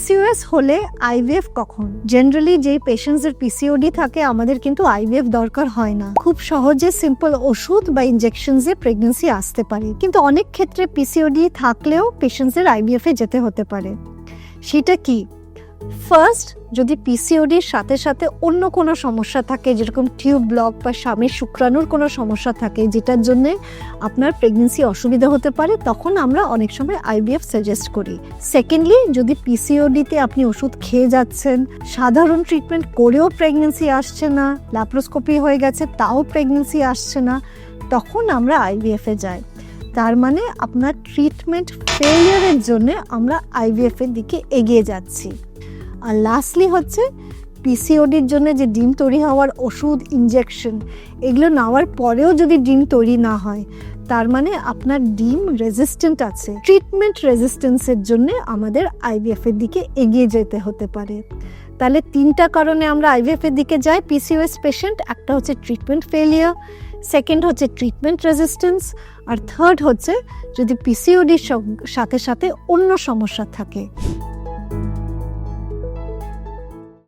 PCOS হলে IVF কখন? Generally যেই পেশেন্টসের পিসিওডি থাকে, আমাদের কিন্তু আইভিএফ দরকার হয় না। খুব সহজে সিম্পল ওষুধ বা ইনজেকশনসে প্রেগনেন্সি আসতে পারে। কিন্তু অনেক ক্ষেত্রে পিসিওডি থাকলেও পেশেন্টসের আইভিএফ এ যেতে হতে পারে। সেটা কি? ফার্স্ট যদি পিসিওডির সাথে সাথে অন্য কোনো সমস্যা থাকে, যেরকম টিউব ব্লক বা স্বামীর শুক্রাণুর কোনো সমস্যা থাকে, যেটার জন্য আপনার প্রেগনেন্সি অসুবিধা হতে পারে, তখন আমরা অনেক সময় আইভিএফ সাজেস্ট করি। সেকেন্ডলি যদি পিসিওডিতে আপনি ওষুধ খেয়ে যাচ্ছেন, সাধারণ ট্রিটমেন্ট করেও প্রেগনেন্সি আসছে না ল্যাপ্রোস্কোপি হয়ে গেছে, তাও প্রেগনেন্সি আসছে না, তখন আমরা আইভিএফ যাই। তার মানে আপনার ট্রিটমেন্ট ফেলিয়ারের জন্য আমরা আইভিএফ এর দিকে এগিয়ে যাচ্ছি। আর লাস্টলি হচ্ছে পিসিওডির জন্য যে ডিম তৈরি হওয়ার ওষুধ ইনজেকশন এগুলো নেওয়ার পরেও যদি ডিম তৈরি না হয়, তার মানে আপনার ডিম রেজিস্ট্যান্ট আছে। ট্রিটমেন্ট রেজিস্ট্যান্সের জন্য আমাদের আইভিএফ এর দিকে এগিয়ে যেতে হতে পারে। তাহলে তিনটা কারণে আমরা আইভিএফ এর দিকে যাই। পিসিওএস পেশেন্ট একটা হচ্ছে ট্রিটমেন্ট ফেলিয়ার সেকেন্ড হচ্ছে ট্রিটমেন্ট রেজিস্ট্যান্স আর থার্ড হচ্ছে যদি পিসিওডির সাথে সাথে অন্য সমস্যা থাকে।